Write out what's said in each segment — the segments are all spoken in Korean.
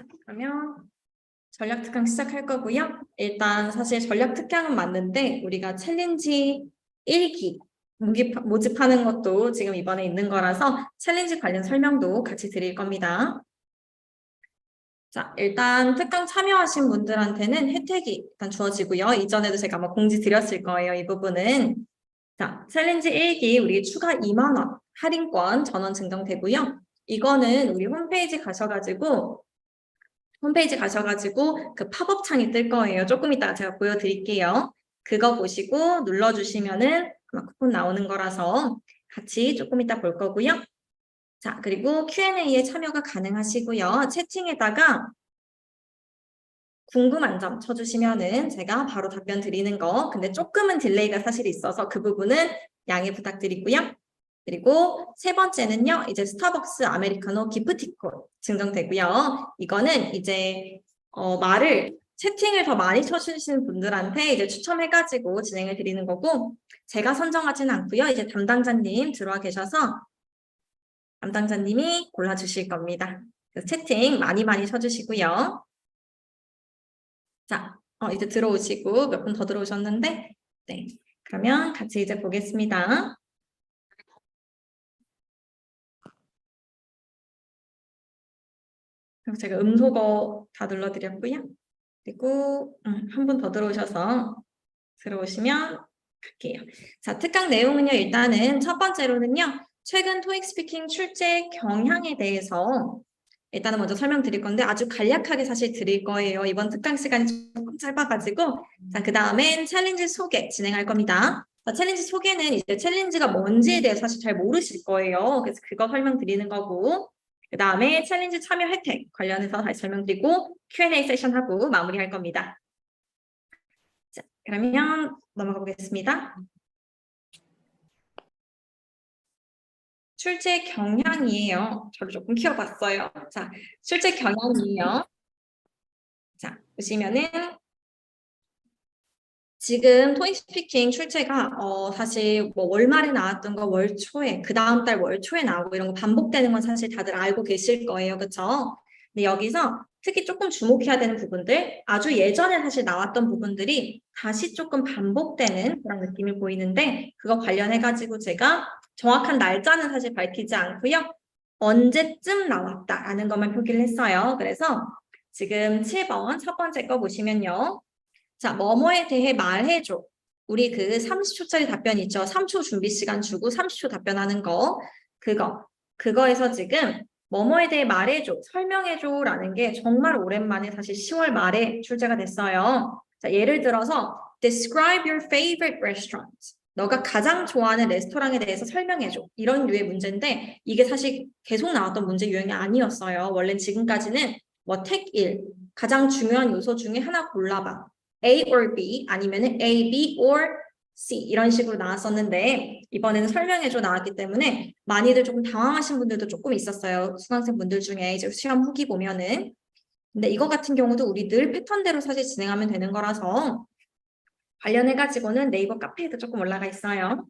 자, 그러면 전략 특강 시작할 거고요. 일단 사실 전략 특강은 맞는데 우리가 챌린지 1기 모집, 모집하는 것도 지금 이번에 있는 거라서 챌린지 관련 설명도 같이 드릴 겁니다. 자, 일단 특강 참여하신 분들한테는 혜택이 일단 주어지고요. 이전에도 제가 아마 공지 드렸을 거예요. 이 부분은. 자, 챌린지 1기 우리 추가 2만 원 할인권 전원 증정되고요. 이거는 우리 홈페이지 가셔가지고 홈페이지 가셔가지고 그 팝업 창이 뜰 거예요. 조금 이따 제가 보여드릴게요. 그거 보시고 눌러주시면은 아마 쿠폰 나오는 거라서 같이 조금 이따 볼 거고요. 자, 그리고 Q&A에 참여가 가능하시고요. 채팅에다가 궁금한 점 쳐주시면은 제가 바로 답변 드리는 거. 근데 조금은 딜레이가 사실 있어서 그 부분은 양해 부탁드리고요. 그리고 세 번째는요, 이제 스타벅스 아메리카노 기프티콘 증정되고요. 이거는 이제 어, 말을 채팅을 더 많이 쳐주시는 분들한테 이제 추첨해가지고 진행을 드리는 거고 제가 선정하지는 않고요. 이제 담당자님 들어와 계셔서 담당자님이 골라주실 겁니다. 채팅 많이 많이 쳐주시고요. 자, 어, 이제 들어오시고 몇 분 더 들어오셨는데 네, 그러면 같이 이제 보겠습니다. 그럼 제가 음소거 다 눌러드렸고요. 그리고 음, 한분 더 들어오셔서 들어오시면 갈게요. 자, 특강 내용은요. 일단은 첫 번째로는요. 최근 토익 스피킹 출제 경향에 대해서 일단은 먼저 설명드릴 건데 아주 간략하게 사실 드릴 거예요. 이번 특강 시간이 조금 짧아가지고 자, 그 다음엔 챌린지 소개 진행할 겁니다. 자, 챌린지 소개는 이제 챌린지가 뭔지에 대해서 사실 잘 모르실 거예요. 그래서 그거 설명드리는 거고 그 다음에 챌린지 참여 혜택 관련해서 다시 설명드리고 Q&A 세션 하고 마무리할 겁니다. 자, 그러면 넘어가 보겠습니다. 출제 경향이에요. 저를 조금 키워봤어요. 자, 출제 경향이에요. 자, 보시면은 지금 토익 스피킹 출제가 어 사실 뭐 월말에 나왔던 거 월 초에 그 다음 달 월 초에 나오고 이런 거 반복되는 건 사실 다들 알고 계실 거예요. 그렇죠? 근데 여기서 특히 조금 주목해야 되는 부분들 아주 예전에 사실 나왔던 부분들이 다시 조금 반복되는 그런 느낌이 보이는데 그거 관련해 가지고 제가 정확한 날짜는 사실 밝히지 않고요. 언제쯤 나왔다라는 것만 표기를 했어요. 그래서 지금 7번 첫 번째 거 보시면요. 자, 뭐뭐에 대해 말해줘. 우리 그 30초짜리 답변 있죠. 3초 준비 시간 주고 30초 답변하는 거. 그거. 그거에서 지금 뭐뭐에 대해 말해줘, 설명해줘 라는 게 정말 오랜만에 사실 10월 말에 출제가 됐어요. 자, 예를 들어서 describe your favorite restaurant. 너가 가장 좋아하는 레스토랑에 대해서 설명해줘. 이런 류의 문제인데 이게 사실 계속 나왔던 문제 유형이 아니었어요. 원래 지금까지는 뭐택 1, 가장 중요한 요소 중에 하나 골라봐. A or B 아니면 A, B or C 이런 식으로 나왔었는데 이번에는 설명해줘 나왔기 때문에 많이들 조금 당황하신 분들도 조금 있었어요. 수강생 분들 중에 이제 시험 후기 보면은 근데 이거 같은 경우도 우리 늘 패턴대로 사실 진행하면 되는 거라서 관련해가지고는 네이버 카페에도 조금 올라가 있어요.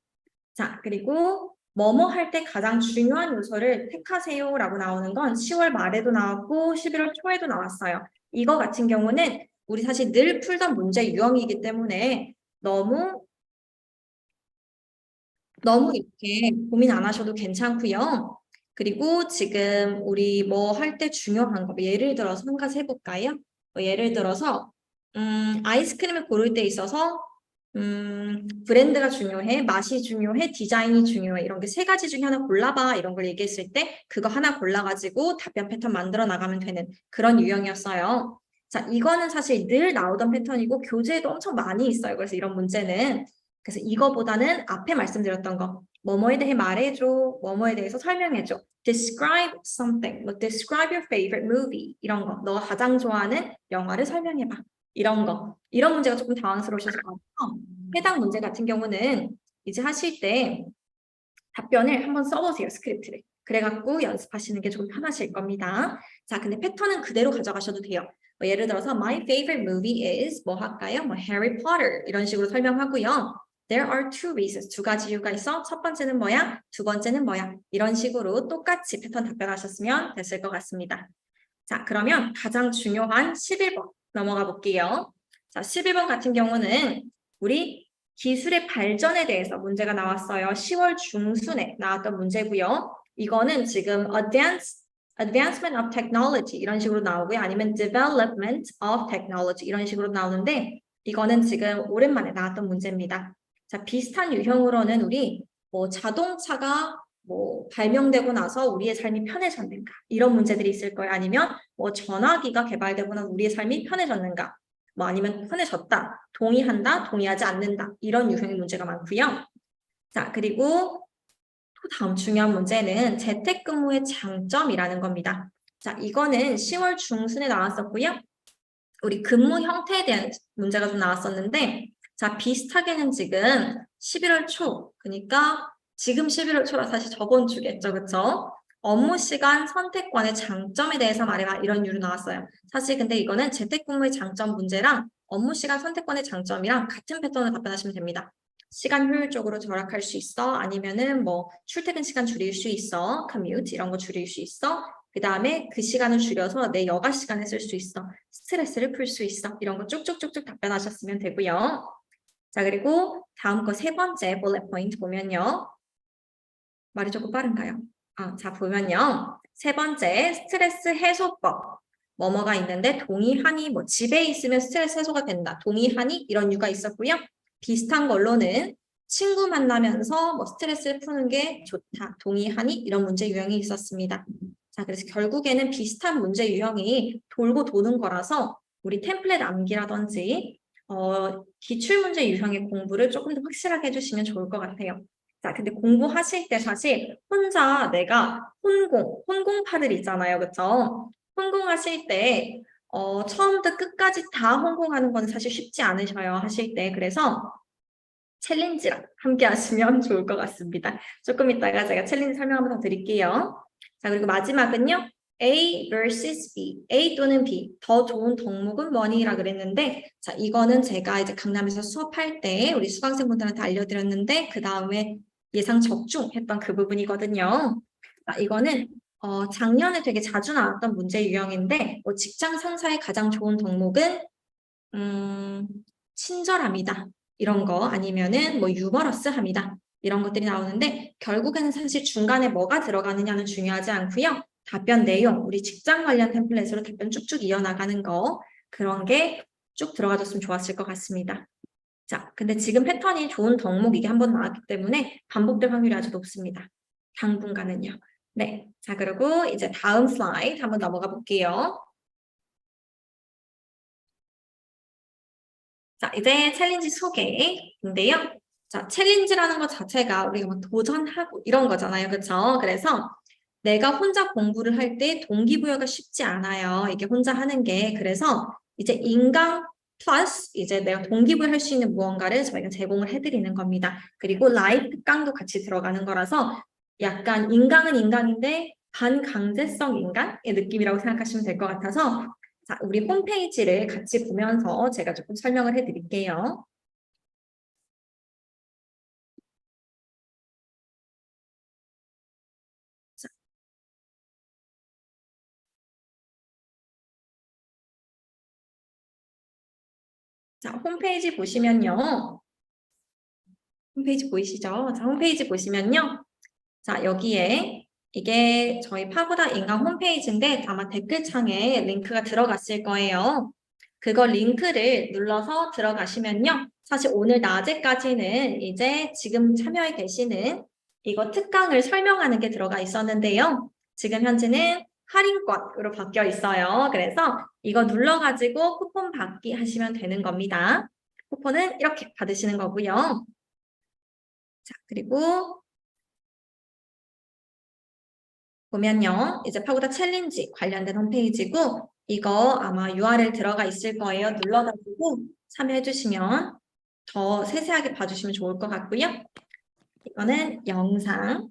자, 그리고 뭐뭐 할 때 가장 중요한 요소를 택하세요 라고 나오는 건 10월 말에도 나왔고 11월 초에도 나왔어요. 이거 같은 경우는 우리 사실 늘 풀던 문제 유형이기 때문에 너무 너무 이렇게 고민 안 하셔도 괜찮고요. 그리고 지금 우리 뭐 할 때 중요한 거, 뭐 예를 들어서 한 가지 해볼까요? 뭐 예를 들어서 음, 아이스크림을 고를 때 있어서 음, 브랜드가 중요해, 맛이 중요해, 디자인이 중요해 이런 게 세 가지 중에 하나 골라봐 이런 걸 얘기했을 때 그거 하나 골라가지고 답변 패턴 만들어 나가면 되는 그런 유형이었어요. 자, 이거는 사실 늘 나오던 패턴이고 교재에도 엄청 많이 있어요. 그래서 이런 문제는 그래서 이거보다는 앞에 말씀드렸던 거 뭐뭐에 대해 말해줘, 뭐뭐에 대해서 설명해줘. Describe something, 뭐 describe your favorite movie 이런 거. 너가 가장 좋아하는 영화를 설명해봐. 이런 거. 이런 문제가 조금 것 같아요. 해당 문제 같은 경우는 이제 하실 때 답변을 한번 써보세요, 스크립트를. 그래갖고 연습하시는 게좀 편하실 겁니다. 자, 근데 패턴은 그대로 가져가셔도 돼요. 뭐 예를 들어서 my favorite movie is 뭐 할까요? 뭐 Harry Potter 이런 식으로 설명하고요. There are two reasons. 두 가지 이유가 있어. 첫 번째는 뭐야? 두 번째는 뭐야? 이런 식으로 똑같이 패턴 답변하셨으면 됐을 것 같습니다. 자, 그러면 가장 중요한 11번 넘어가 볼게요. 자, 11번 같은 경우는 우리 기술의 발전에 대해서 문제가 나왔어요. 10월 중순에 나왔던 문제고요. 이거는 지금 advance, advancement of technology 이런 식으로 나오고요. 아니면 development of technology 이런 식으로 나오는데 이거는 지금 오랜만에 나왔던 문제입니다. 자, 비슷한 유형으로는 우리 뭐 자동차가 뭐 발명되고 나서 우리의 삶이 편해졌는가 이런 문제들이 있을 거예요. 아니면 뭐 전화기가 개발되고 나서 우리의 삶이 편해졌는가 뭐 아니면 편해졌다, 동의한다, 동의하지 않는다 이런 유형의 문제가 많고요. 자 그리고 또 다음 중요한 문제는 재택근무의 장점이라는 겁니다. 자 이거는 10월 중순에 나왔었고요. 우리 근무 형태에 대한 문제가 좀 나왔었는데 자 비슷하게는 지금 11월 초 그러니까 지금 11월 초라 사실 저번 주겠죠 그쵸? 업무 시간 선택권의 장점에 대해서 말해라 이런 유로 나왔어요. 사실 근데 이거는 재택근무의 장점 문제랑 업무 시간 선택권의 장점이랑 같은 패턴을 답변하시면 됩니다. 시간 효율적으로 절약할 수 있어 아니면은 뭐 출퇴근 시간 줄일 수 있어 commute 이런 거 줄일 수 있어 그 다음에 그 시간을 줄여서 내 여가 시간에 쓸 수 있어 스트레스를 풀 수 있어 이런 거 쭉쭉쭉쭉 답변하셨으면 되고요. 자 그리고 다음 거 세 번째 bullet point 보면요. 말이 조금 빠른가요? 아, 자, 보면요. 세 번째, 스트레스 해소법. 뭐뭐가 있는데 동의하니, 뭐 집에 있으면 스트레스 해소가 된다. 동의하니? 이런 이유가 있었고요. 비슷한 걸로는 친구 만나면서 뭐 스트레스를 푸는 게 좋다. 동의하니? 이런 문제 유형이 있었습니다. 자, 그래서 결국에는 비슷한 문제 유형이 돌고 도는 거라서 우리 템플릿 암기라든지 어, 기출문제 유형의 공부를 조금 더 확실하게 해주시면 좋을 것 같아요. 자, 근데 공부하실 때 사실 혼자 내가 혼공, 혼공파들 있잖아요. 그쵸? 혼공하실 때, 어, 처음부터 끝까지 다 혼공하는 건 사실 쉽지 않으셔요. 하실 때. 그래서 챌린지랑 함께 하시면 좋을 것 같습니다. 조금 이따가 제가 챌린지 설명 한번 더 드릴게요. 자, 그리고 마지막은요. A versus B, A 또는 B, 더 좋은 덕목은 뭐니라 그랬는데, 자, 이거는 제가 이제 강남에서 수업할 때 우리 수강생분들한테 알려드렸는데, 그 다음에 예상 적중했던 그 부분이거든요. 자, 이거는 어, 작년에 되게 자주 나왔던 문제 유형인데, 뭐 직장 상사의 가장 좋은 덕목은 음, 친절함이다. 이런 거 아니면은 뭐 유머러스함이다. 이런 것들이 나오는데 결국에는 사실 중간에 뭐가 들어가느냐는 중요하지 않고요. 답변 내용, 우리 직장 관련 템플릿으로 답변 쭉쭉 이어나가는 거 그런 게 쭉 들어가줬으면 좋았을 것 같습니다. 자, 근데 지금 패턴이 좋은 덕목 이게 한 번 나왔기 때문에 반복될 확률이 아주 높습니다. 당분간은요. 네, 자 그리고 이제 다음 슬라이드 한번 넘어가 볼게요. 자, 이제 챌린지 소개인데요. 자, 챌린지라는 것 자체가 우리가 막 도전하고 이런 거잖아요. 그렇죠? 그래서 내가 혼자 공부를 할 때 동기부여가 쉽지 않아요. 이게 혼자 하는 게. 그래서 이제 인강 플러스 이제 내가 동기부여 할 수 있는 무언가를 저희가 제공을 해드리는 겁니다. 그리고 라이프 특강도 같이 들어가는 거라서 약간 인강은 인강인데 반강제성 인간의 느낌이라고 생각하시면 될 것 같아서 자, 우리 홈페이지를 같이 보면서 제가 조금 설명을 해드릴게요. 자, 홈페이지 보시면요. 홈페이지 보이시죠? 자, 홈페이지 보시면요. 자, 여기에 이게 저희 파고다 인강 홈페이지인데 아마 댓글창에 링크가 들어갔을 거예요. 그거 링크를 눌러서 들어가시면요. 사실 오늘 낮에까지는 이제 지금 참여해 계시는 이거 특강을 설명하는 게 들어가 있었는데요. 지금 현재는 할인권으로 바뀌어 있어요. 그래서 이거 눌러가지고 쿠폰 받기 하시면 되는 겁니다. 쿠폰은 이렇게 받으시는 거고요. 자, 그리고 보면요. 이제 파고다 챌린지 관련된 홈페이지고 이거 아마 URL 들어가 있을 거예요. 눌러가지고 참여해 주시면 더 세세하게 봐주시면 좋을 것 같고요. 이거는 영상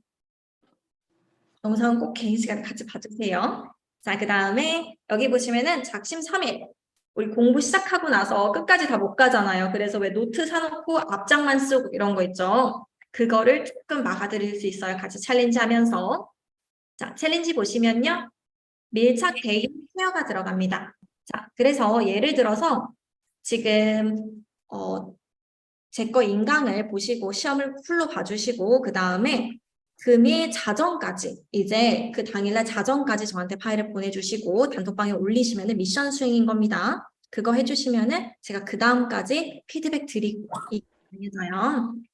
영상은 꼭 개인 시간 같이 봐주세요. 자, 그 다음에 여기 보시면은 작심 3일. 우리 공부 시작하고 나서 끝까지 다 못 가잖아요. 그래서 왜 노트 사놓고 앞장만 쓰고 이런 거 있죠. 그거를 조금 막아드릴 수 있어요. 같이 챌린지 하면서. 자, 챌린지 보시면요. 밀착 대인 케어가 들어갑니다. 자, 그래서 예를 들어서 지금 어, 제 거 인강을 보시고 시험을 풀로 봐주시고 그 다음에 금일 자정까지 이제 그 당일날 자정까지 저한테 파일을 보내주시고 단톡방에 올리시면은 미션 수행인 겁니다. 그거 해주시면 은 제가 그 다음까지 피드백 드리고.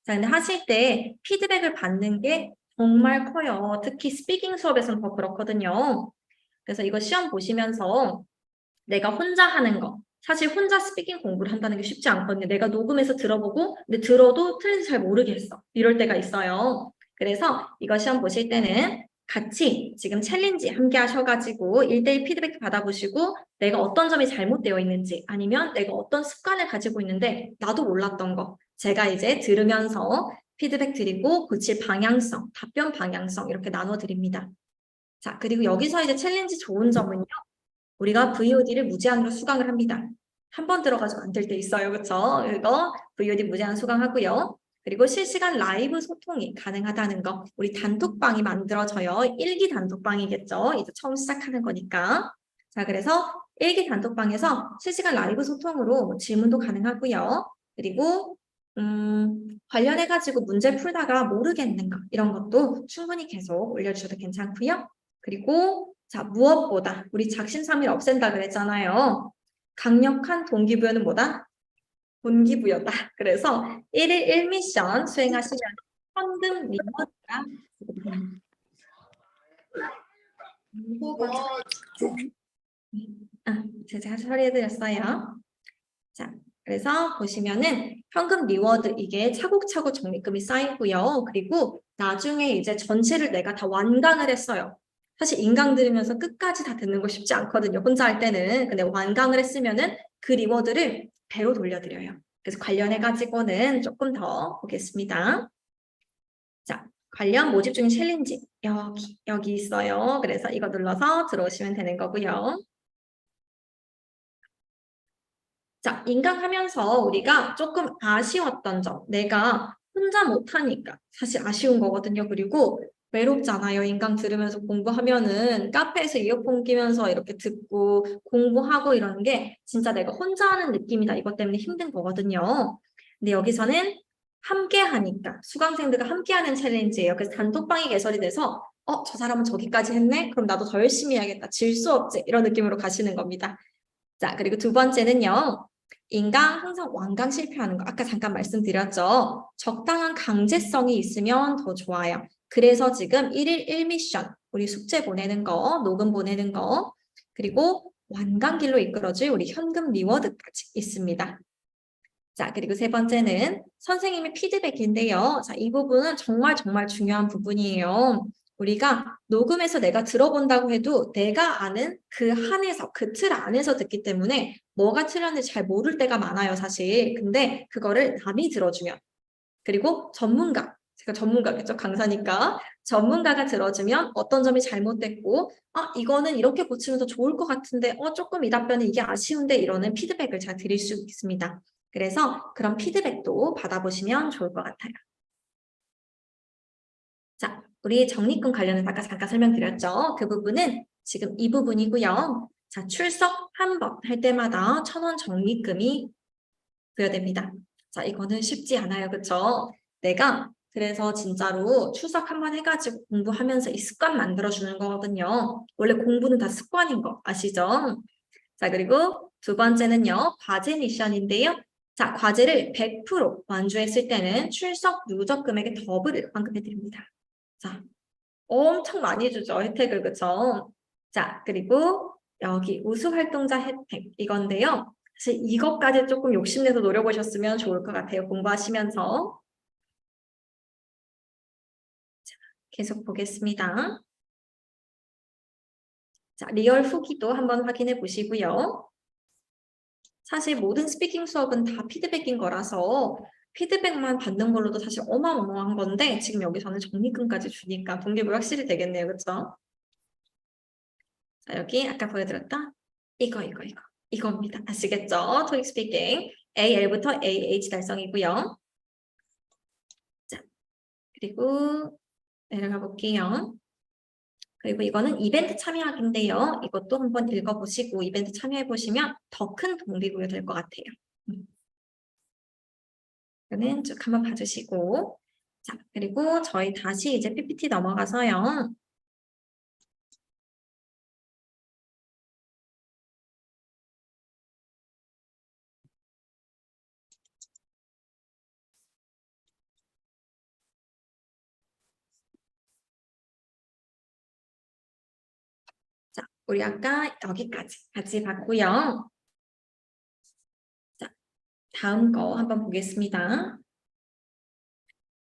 자, 근데 하실 때 피드백을 받는 게 정말 커요. 특히 스피킹 수업에서는 더 그렇거든요. 그래서 이거 시험 보시면서 내가 혼자 하는 거. 사실 혼자 스피킹 공부를 한다는 게 쉽지 않거든요. 내가 녹음해서 들어보고, 근데 들어도 틀린지 잘 모르겠어. 이럴 때가 있어요. 그래서 이거 시험 보실 때는 같이 지금 챌린지 함께 하셔가지고 1대1 피드백 받아보시고 내가 어떤 점이 잘못되어 있는지 아니면 내가 어떤 습관을 가지고 있는데 나도 몰랐던 거 제가 이제 들으면서 피드백 드리고 고칠 방향성, 답변 방향성 이렇게 나눠 드립니다. 자, 그리고 여기서 이제 챌린지 좋은 점은요. 우리가 VOD를 무제한으로 수강을 합니다. 한번안될 때 있어요. 그렇죠? 이거 VOD 무제한 수강하고요. 그리고 실시간 라이브 소통이 가능하다는 거. 우리 단톡방이 만들어져요. 일기 단톡방이겠죠. 이제 처음 시작하는 거니까. 자, 그래서 일기 단톡방에서 실시간 라이브 소통으로 뭐 질문도 가능하고요. 그리고 음, 관련해가지고 문제 풀다가 모르겠는 거 이런 것도 충분히 계속 올려주셔도 괜찮고요. 그리고 자 무엇보다 우리 작심삼일 없앤다 그랬잖아요. 강력한 동기부여는 뭐다? 동기부여다. 그래서 1일 1미션 수행하시면 현금 리워드가 아, 제가 처리해드렸어요. 자, 그래서 보시면은 현금 리워드 이게 차곡차곡 적립금이 쌓이고요. 그리고 나중에 이제 전체를 내가 다 완강을 했어요. 사실 인강 들으면서 끝까지 다 듣는 거 쉽지 않거든요. 혼자 할 때는. 근데 완강을 했으면은 그 리워드를 배로 돌려드려요. 그래서 관련해 가지고는 조금 더 보겠습니다. 자, 관련 모집 중인 챌린지 여기 여기 있어요. 그래서 이거 눌러서 들어오시면 되는 거고요. 자, 인강하면서 우리가 조금 아쉬웠던 점, 내가 혼자 못하니까 사실 아쉬운 거거든요. 그리고 외롭잖아요. 인강 들으면서 공부하면은 카페에서 이어폰 끼면서 이렇게 듣고 공부하고 이러는 게 진짜 내가 혼자 하는 느낌이다. 이것 때문에 힘든 거거든요. 근데 여기서는 함께 하니까 수강생들과 함께 하는 챌린지예요. 그래서 단톡방이 개설이 돼서 어, 저 사람은 저기까지 했네? 그럼 나도 더 열심히 해야겠다. 질 수 없지. 이런 느낌으로 가시는 겁니다. 자, 그리고 두 번째는요. 인강 항상 완강 실패하는 거 아까 잠깐 말씀드렸죠. 적당한 강제성이 있으면 더 좋아요. 그래서 지금 1일 1미션 우리 숙제 보내는 거, 녹음 보내는 거 그리고 완강길로 이끌어줄 우리 현금 리워드까지 있습니다. 자, 그리고 세 번째는 선생님의 피드백인데요. 자, 이 부분은 정말 정말 중요한 부분이에요. 우리가 녹음해서 내가 들어본다고 해도 내가 아는 그 한에서 그 틀 안에서 듣기 때문에 뭐가 틀렸는지 잘 모를 때가 많아요 사실. 근데 그거를 남이 들어주면. 그리고 전문가. 제가 전문가겠죠? 강사니까. 전문가가 들어주면 어떤 점이 잘못됐고 아 이거는 이렇게 고치면 더 좋을 것 같은데 어 조금 이 답변은 이게 아쉬운데 이러는 피드백을 잘 드릴 수 있습니다. 그래서 그런 피드백도 받아보시면 좋을 것 같아요. 자 우리 적립금 관련해서 아까 잠깐 설명드렸죠. 그 부분은 지금 이 부분이고요. 자, 출석 한 번 할 때마다 천 원 적립금이 부여됩니다. 자, 이거는 쉽지 않아요. 그렇죠? 내가 그래서 진짜로 출석 한 번 해가지고 공부하면서 이 습관 만들어주는 거거든요. 원래 공부는 다 습관인 거 아시죠? 자, 그리고 두 번째는요. 과제 미션인데요. 자, 과제를 100% 완주했을 때는 출석 누적 금액의 더블을 환급해 드립니다. 자, 엄청 많이 주죠. 혜택을, 그쵸? 자, 그리고 여기 우수 활동자 혜택 이건데요. 사실 이것까지 조금 욕심내서 노려보셨으면 좋을 것 같아요. 공부하시면서. 자, 계속 보겠습니다. 자, 리얼 후기도 한번 확인해 보시고요. 사실 모든 스피킹 수업은 다 피드백인 거라서 피드백만 받는 걸로도 사실 어마어마한 건데 지금 여기서는 적립금까지 주니까 동기부여 확실히 되겠네요. 그렇죠? 자, 여기 아까 보여드렸다. 이거 이거 이거 이겁니다. 아시겠죠? 토익 스피킹 AL부터 AH 달성이고요. 자, 그리고 내려가 볼게요. 그리고 이거는 이벤트 참여하기인데요. 이것도 한번 읽어보시고 이벤트 참여해보시면 더 큰 동기부여 될 것 같아요. 음. 이거는 쭉 한번 봐주시고 자 그리고 저희 다시 이제 PPT 넘어가서요. 자, 우리 아까 여기까지 같이 봤고요. 자, 다음 거 한번 보겠습니다.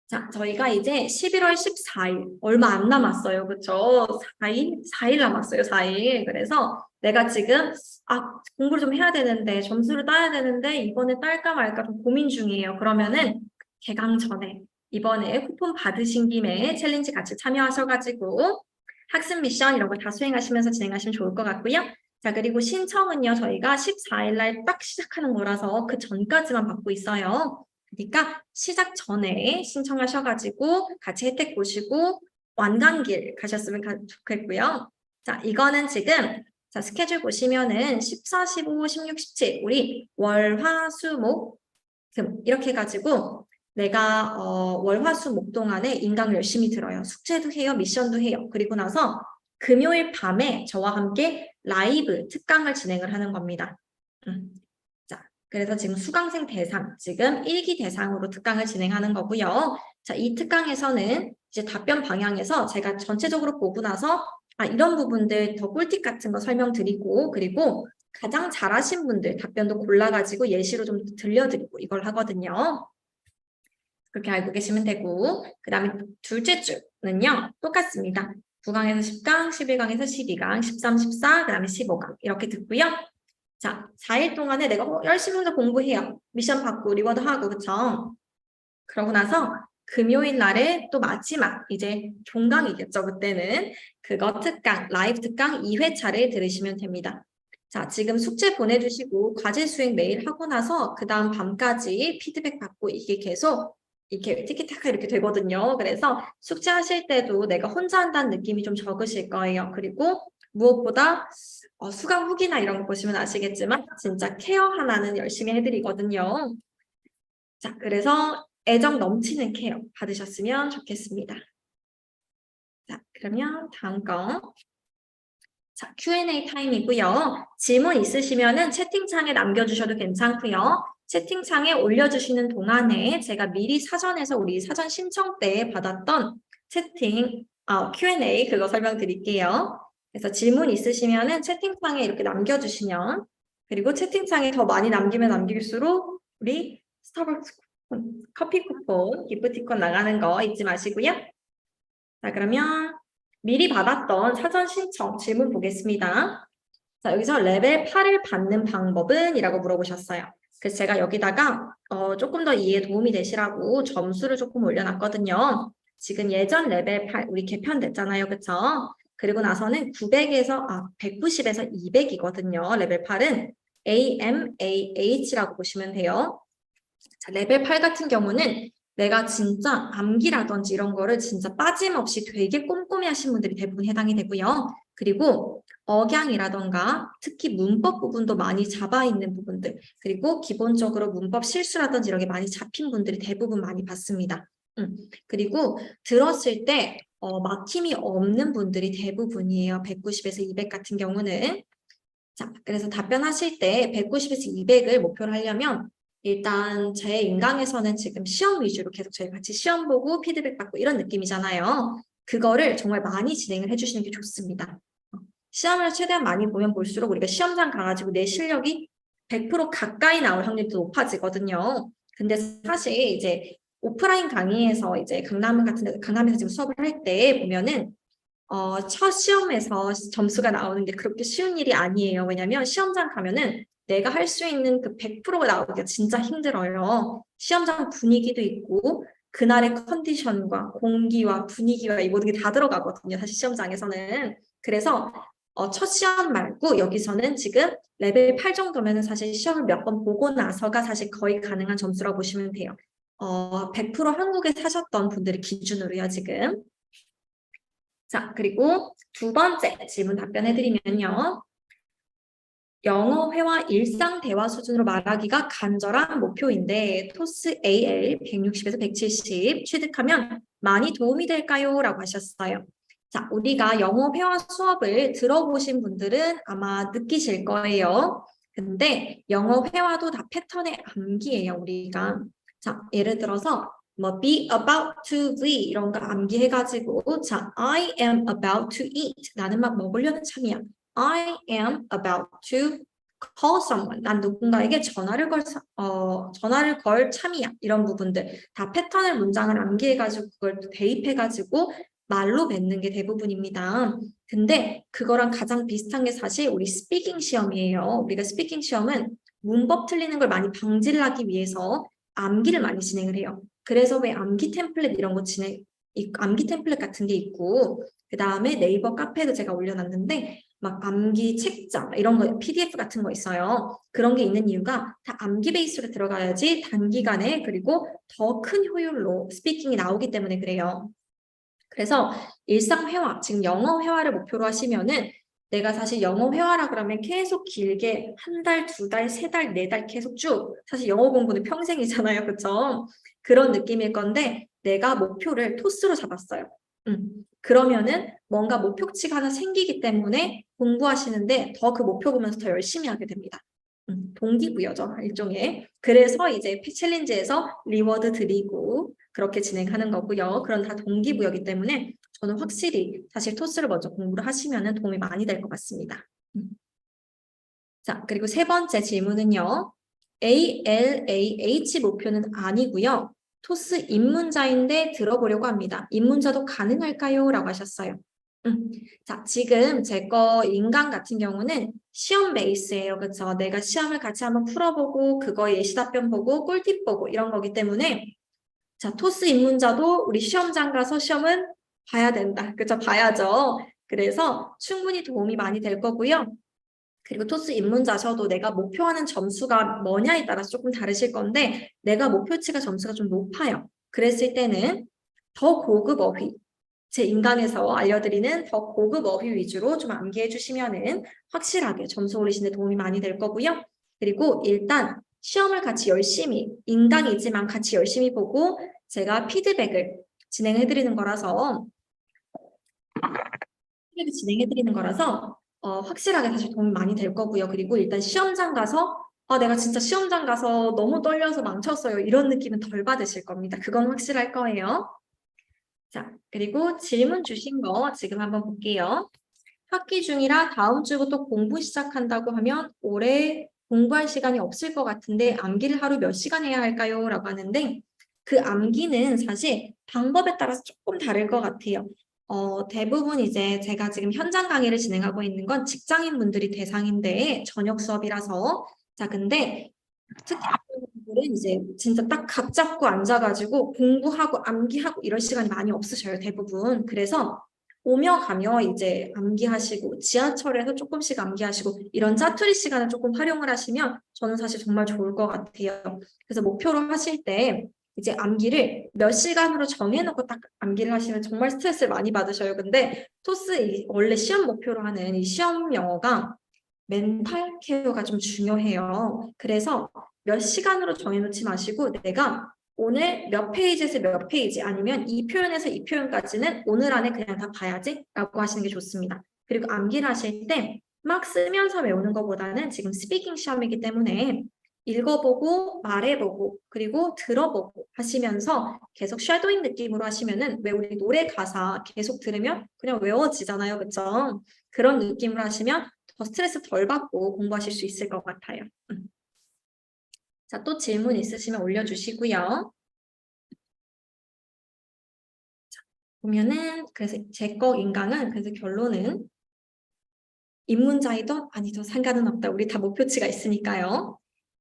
자, 저희가 이제 11월 14일, 얼마 안 남았어요. 그쵸? 4일? 4일 남았어요. 4일. 그래서 내가 지금, 아, 공부를 좀 해야 되는데, 점수를 따야 되는데, 이번에 딸까 말까 좀 고민 중이에요. 그러면은, 개강 전에, 이번에 쿠폰 받으신 김에 챌린지 같이 참여하셔가지고, 학습 미션 이런 거다 수행하시면서 진행하시면 좋을 것 같고요. 자, 그리고 신청은요, 저희가 14일 날 딱 시작하는 거라서 그 전까지만 받고 있어요. 그러니까 시작 전에 신청하셔가지고 같이 혜택 보시고 완강길 가셨으면 가- 좋겠고요. 자, 이거는 지금 자, 스케줄 보시면은 14, 15, 16, 17 우리 월, 화, 수, 목, 금 이렇게 해가지고 내가 어, 월, 화, 수, 목 동안에 인강 열심히 들어요. 숙제도 해요, 미션도 해요. 그리고 나서 금요일 밤에 저와 함께 라이브 특강을 진행을 하는 겁니다. 음. 자, 그래서 지금 수강생 대상, 지금 일기 대상으로 특강을 진행하는 거고요. 자, 이 특강에서는 이제 답변 방향에서 제가 전체적으로 보고 나서 아, 이런 부분들 더 꿀팁 같은 거 설명드리고 그리고 가장 잘하신 분들 답변도 골라가지고 예시로 좀 들려드리고 이걸 하거든요. 그렇게 알고 계시면 되고 그 다음에 둘째 주는요 똑같습니다. 9강에서 10강, 11강에서 12강, 13, 14, 그 다음에 15강 이렇게 듣고요. 자, 4일 동안에 내가 어, 열심히 공부해요. 미션 받고 리워드 하고 그쵸? 그러고 나서 금요일 날에 또 마지막 이제 종강이겠죠 그때는 그거 특강 라이브 특강 2회차를 들으시면 됩니다. 자 지금 숙제 보내주시고 과제 수행 매일 하고 나서 그 다음 밤까지 피드백 받고 이게 계속 이렇게 티키타카 이렇게 되거든요. 그래서 숙제하실 때도 내가 혼자 한다는 느낌이 좀 적으실 거예요. 그리고 무엇보다 어, 수강 후기나 이런 거 보시면 아시겠지만 진짜 케어 하나는 열심히 해드리거든요. 자, 그래서 애정 넘치는 케어 받으셨으면 좋겠습니다. 자, 그러면 다음 거. 자, Q&A 타임이고요. 질문 있으시면 은 채팅창에 남겨주셔도 괜찮고요. 채팅창에 올려주시는 동안에 제가 미리 사전에서 우리 사전 신청 때 받았던 채팅, 아, Q&A 그거 설명드릴게요. 그래서 질문 있으시면은 채팅창에 이렇게 남겨주시면 그리고 채팅창에 더 많이 남기면 남길수록 우리 스타벅스 쿠폰, 커피 쿠폰, 기프티콘 나가는 거 잊지 마시고요. 자, 그러면 미리 받았던 사전 신청 질문 보겠습니다. 자, 여기서 레벨 8을 받는 방법은? 이라고 물어보셨어요. 그래서 제가 여기다가 어, 조금 더 이해에 도움이 되시라고 점수를 조금 올려놨거든요. 지금 예전 레벨 8 우리 개편됐잖아요. 그쵸? 그리고 나서는 900에서 아 190에서 200이거든요. 레벨 8은 AMAH라고 보시면 돼요. 자, 레벨 8 같은 경우는 내가 진짜 암기라든지 이런 거를 진짜 빠짐없이 되게 꼼꼼히 하신 분들이 대부분 해당이 되고요. 그리고 억양이라던가 특히 문법 부분도 많이 잡아 있는 부분들 그리고 기본적으로 문법 실수라든지 이런 게 많이 잡힌 분들이 대부분 많이 봤습니다. 음, 그리고 들었을 때 어, 막힘이 없는 분들이 대부분이에요. 190에서 200 같은 경우는. 자, 그래서 답변하실 때 190에서 200을 목표로 하려면 일단 제 인강에서는 지금 시험 위주로 계속 저희 같이 시험 보고 피드백 받고 이런 느낌이잖아요. 그거를 정말 많이 진행을 해주시는 게 좋습니다. 어, 시험을 최대한 많이 보면 볼수록 우리가 시험장 가가지고 내 실력이 100% 가까이 나올 확률이 더 높아지거든요. 근데 사실 이제 오프라인 강의에서 이제 강남 같은 데 강남에서 지금 수업을 할 때 보면은 어, 첫 시험에서 점수가 나오는 게 그렇게 쉬운 일이 아니에요. 왜냐면 시험장 가면은 내가 할 수 있는 그 100%가 나오기가 진짜 힘들어요. 시험장 분위기도 있고 그날의 컨디션과 공기와 분위기와 이 모든 게 다 들어가거든요. 사실 시험장에서는. 그래서 어, 첫 시험 말고 여기서는 지금 레벨 8 정도면은 사실 시험을 몇 번 보고 나서가 사실 거의 가능한 점수라고 보시면 돼요. 어, 100% 한국에 사셨던 분들을 기준으로요, 지금. 자, 그리고 두 번째 질문 답변해드리면요. 영어 회화 일상 대화 수준으로 말하기가 간절한 목표인데 토스 AL 160에서 170 취득하면 많이 도움이 될까요? 라고 하셨어요. 자, 우리가 영어 회화 수업을 들어보신 분들은 아마 느끼실 거예요. 근데 영어 회화도 다 패턴의 암기예요, 우리가. 자, 예를 들어서 뭐 be about to be 이런 거 암기해가지고 자, I am about to eat. 나는 막 먹으려는 참이야. I am about to call someone. 난 누군가에게 전화를 걸, 사- 어, 전화를 걸 참이야. 이런 부분들. 다 패턴을 문장을 암기해가지고 그걸 또 대입해가지고 말로 뱉는 게 대부분입니다. 근데 그거랑 가장 비슷한 게 사실 우리 스피킹 시험이에요. 우리가 스피킹 시험은 문법 틀리는 걸 많이 방지를 하기 위해서 암기를 많이 진행을 해요. 그래서 왜 암기 템플릿 이런 거 진행, 이- 암기 템플릿 같은 게 있고, 그 다음에 네이버 카페도 제가 올려놨는데, 막 암기 책자 이런 거 PDF 같은 거 있어요. 그런 게 있는 이유가 다 암기 베이스로 들어가야지 단기간에 그리고 더 큰 효율로 스피킹이 나오기 때문에 그래요. 그래서 일상 회화, 지금 영어 회화를 목표로 하시면은 내가 사실 영어 회화라 그러면 계속 길게 한 달, 두 달, 세 달, 네 달 계속 쭉 사실 영어 공부는 평생이잖아요. 그렇죠? 그런 느낌일 건데 내가 목표를 토스로 잡았어요. 음. 그러면은 뭔가 목표치가 하나 생기기 때문에 공부하시는데 더 그 목표 보면서 더 열심히 하게 됩니다. 음, 동기부여죠, 일종의. 그래서 이제 챌린지에서 리워드 드리고 그렇게 진행하는 거고요. 그런 다 동기부여기 때문에 저는 확실히 사실 토스를 먼저 공부를 하시면 도움이 많이 될 것 같습니다. 음. 자, 그리고 세 번째 질문은요. ALAH 목표는 아니고요. 토스 입문자인데 들어보려고 합니다. 입문자도 가능할까요? 라고 하셨어요. 음. 자, 지금 제 거 인강 같은 경우는 시험 베이스예요. 그렇죠? 내가 시험을 같이 한번 풀어보고 그거 예시 답변 보고 꿀팁 보고 이런 거기 때문에 자, 토스 입문자도 우리 시험장 가서 시험은 봐야 된다. 그렇죠? 봐야죠. 그래서 충분히 도움이 많이 될 거고요. 그리고 토스 입문자셔도 내가 목표하는 점수가 뭐냐에 따라서 조금 다르실 건데 내가 목표치가 점수가 좀 높아요. 그랬을 때는 더 고급 어휘, 제 인강에서 알려드리는 더 고급 어휘 위주로 좀 암기해 주시면 은 확실하게 점수 올리시는 데 도움이 많이 될 거고요. 그리고 일단 시험을 같이 열심히, 인강이지만 같이 열심히 보고 제가 피드백을 진행해 드리는 거라서 피드백을 진행해 드리는 거라서 어, 확실하게 사실 도움이 많이 될 거고요. 그리고 일단 시험장 가서 아, 내가 진짜 시험장 가서 너무 떨려서 망쳤어요. 이런 느낌은 덜 받으실 겁니다. 그건 확실할 거예요. 자, 그리고 질문 주신 거 지금 한번 볼게요. 학기 중이라 다음 주부터 공부 시작한다고 하면 올해 공부할 시간이 없을 것 같은데 암기를 하루 몇 시간 해야 할까요? 라고 하는데 그 암기는 사실 방법에 따라서 조금 다를 것 같아요. 어, 대부분 이제 제가 지금 현장 강의를 진행하고 있는 건 직장인 분들이 대상인데 저녁 수업이라서 자 근데 특히 분들은 이제 진짜 딱 각 잡고 앉아가지고 공부하고 암기하고 이럴 시간이 많이 없으셔요 대부분 그래서 오며 가며 이제 암기하시고 지하철에서 조금씩 암기하시고 이런 짜투리 시간을 조금 활용을 하시면 저는 사실 정말 좋을 것 같아요 그래서 목표로 하실 때 이제 암기를 몇 시간으로 정해놓고 딱 암기를 하시면 정말 스트레스를 많이 받으셔요. 근데 토스 이 원래 시험 목표로 하는 이 시험 영어가 멘탈 케어가 좀 중요해요. 그래서 몇 시간으로 정해놓지 마시고 내가 오늘 몇 페이지에서 몇 페이지 아니면 이 표현에서 이 표현까지는 오늘 안에 그냥 다 봐야지 라고 하시는 게 좋습니다. 그리고 암기를 하실 때 막 쓰면서 외우는 것보다는 지금 스피킹 시험이기 때문에 읽어보고 말해보고 그리고 들어보고 하시면서 계속 쉐도잉 느낌으로 하시면은 왜 우리 노래 가사 계속 들으면 그냥 외워지잖아요. 그쵸? 그런 느낌으로 하시면 더 스트레스 덜 받고 공부하실 수 있을 것 같아요. 음. 자, 또 질문 있으시면 올려주시고요. 자, 보면은 그래서 제 거 인강은 그래서 결론은 입문자이든 아니든 상관은 없다. 우리 다 목표치가 있으니까요.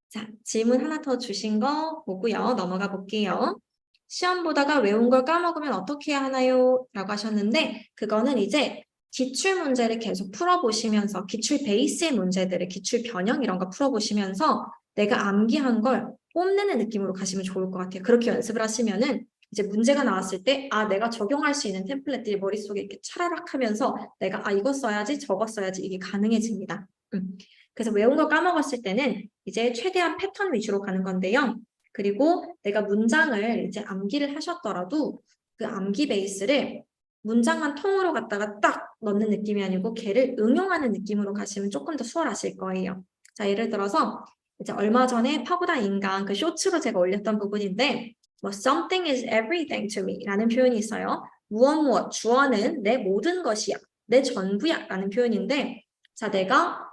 자, 질문 하나 더 주신 거 보고요. 넘어가 볼게요. 시험 보다가 외운 걸 까먹으면 어떻게 해야 하나요? 라고 하셨는데 그거는 이제 기출 문제를 계속 풀어보시면서 기출 베이스의 문제들을 기출 변형 이런 거 풀어보시면서 내가 암기한 걸 뽐내는 느낌으로 가시면 좋을 것 같아요. 그렇게 연습을 하시면은 이제 문제가 나왔을 때, 아, 내가 적용할 수 있는 템플릿들이 머릿속에 이렇게 차라락 하면서 내가, 아, 이거 써야지, 저거 써야지, 이게 가능해집니다. 음. 그래서 외운 거 까먹었을 때는 이제 최대한 패턴 위주로 가는 건데요. 그리고 내가 문장을 이제 암기를 하셨더라도 그 암기 베이스를 문장만 통으로 갖다가 딱 넣는 느낌이 아니고 걔를 응용하는 느낌으로 가시면 조금 더 수월하실 거예요. 자, 예를 들어서 이제 얼마 전에 파고다 인간 그 쇼츠로 제가 올렸던 부분인데 뭐 something is everything to me 라는 표현이 있어요. 무엇 무엇 주어는 내 모든 것이야. 내 전부야 라는 표현인데 자, 내가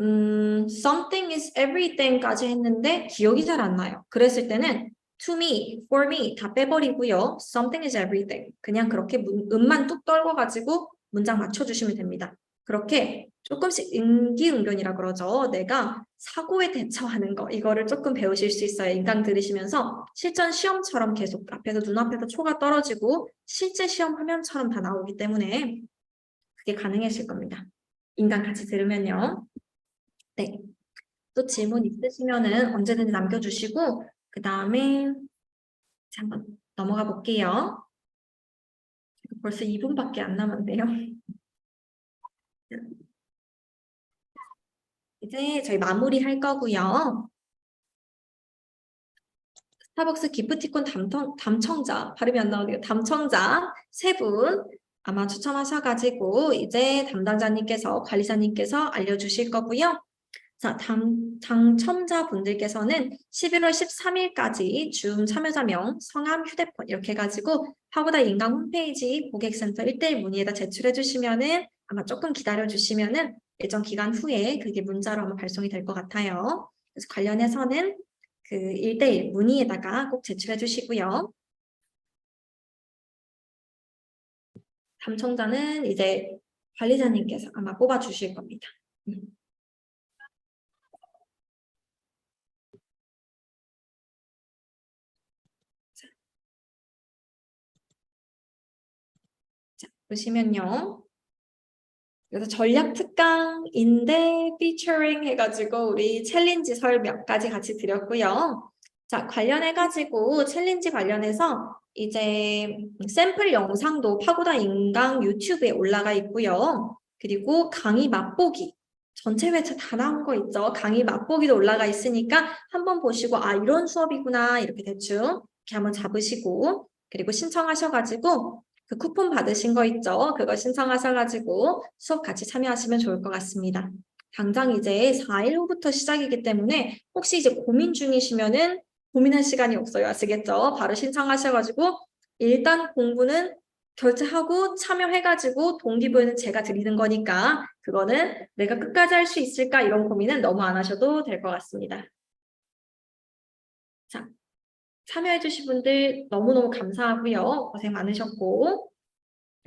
음, something is everything까지 했는데 기억이 잘 안 나요. 그랬을 때는 to me, for me 다 빼버리고요. something is everything. 그냥 그렇게 문, 음만 뚝 떨궈가지고 문장 맞춰주시면 됩니다. 그렇게 조금씩 임기응변이라 그러죠. 내가 사고에 대처하는 거 이거를 조금 배우실 수 있어요. 인강 들으시면서 실전 시험처럼 계속 앞에서 눈앞에서 초가 떨어지고 실제 시험 화면처럼 다 나오기 때문에 그게 가능하실 겁니다. 인강 같이 들으면요. 네. 또 질문 있으시면은 언제든지 남겨주시고 그 다음에 한번 넘어가 볼게요. 벌써 2분밖에 안 남았네요. 이제 저희 마무리 할 거고요. 스타벅스 기프티콘 담청, 담청자, 발음이 안 나오네요. 담청자 세 분 아마 추첨하셔가지고 이제 담당자님께서 관리자님께서 알려주실 거고요. 자, 당, 당첨자분들께서는 11월 13일까지 줌 참여자명, 성함, 휴대폰 이렇게 해가지고 파고다 인강 홈페이지 고객센터 1대1 문의에다 제출해 주시면은 아마 조금 기다려 주시면은 일정 기간 후에 그게 문자로 아마 발송이 될 것 같아요. 그래서 관련해서는 그 1대1 문의에다가 꼭 제출해 주시고요. 당첨자는 이제 관리자님께서 아마 뽑아 주실 겁니다. 음. 자, 보시면요. 그래서 전략 특강인데 피처링 해가지고 우리 챌린지 설몇 가지 같이 드렸고요. 자, 관련해가지고 챌린지 관련해서 이제 샘플 영상도 파고다 인강 유튜브에 올라가 있고요. 그리고 강의 맛보기 전체 회차 다 나온 거 있죠. 강의 맛보기도 올라가 있으니까 한번 보시고 아 이런 수업이구나 이렇게 대충 이렇게 한번 잡으시고 그리고 신청하셔가지고 그 쿠폰 받으신 거 있죠. 그거 신청하셔가지고 수업 같이 참여하시면 좋을 것 같습니다. 당장 이제 4일 후부터 시작이기 때문에 혹시 이제 고민 중이시면은 고민할 시간이 없어요. 아시겠죠? 바로 신청하셔가지고 일단 공부는 결제하고 참여해가지고 동기부여는 제가 드리는 거니까 그거는 내가 끝까지 할 수 있을까 이런 고민은 너무 안 하셔도 될 것 같습니다. 자, 참여해주신 분들 너무너무 감사하고요. 고생 많으셨고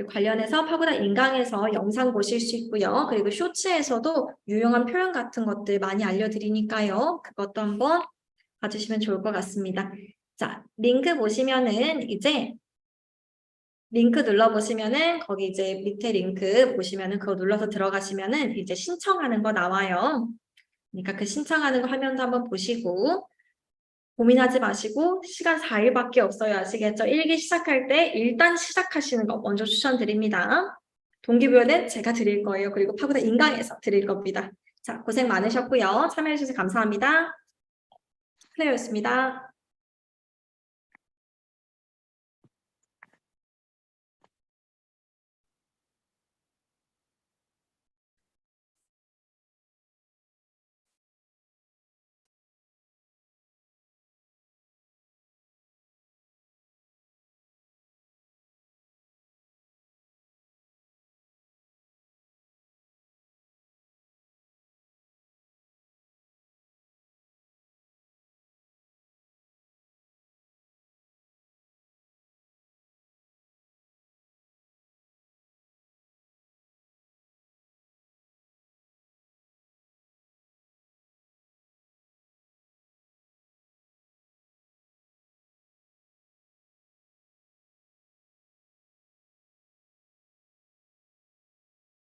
관련해서 파고다 인강에서 영상 보실 수 있고요. 그리고 쇼츠에서도 유용한 표현 같은 것들 많이 알려드리니까요. 그것도 한번 봐주시면 좋을 것 같습니다. 자, 링크 보시면은 이제 링크 눌러보시면은 거기 이제 밑에 링크 보시면은 그거 눌러서 들어가시면은 이제 신청하는 거 나와요. 그러니까 그 신청하는 거 화면도 한번 보시고 고민하지 마시고 시간 4일밖에 없어요. 아시겠죠? 일기 시작할 때 일단 시작하시는 거 먼저 추천드립니다. 동기부여는 제가 드릴 거예요. 그리고 파고다 인강에서 드릴 겁니다. 자, 고생 많으셨고요. 참여해주셔서 감사합니다. 클레어였습니다.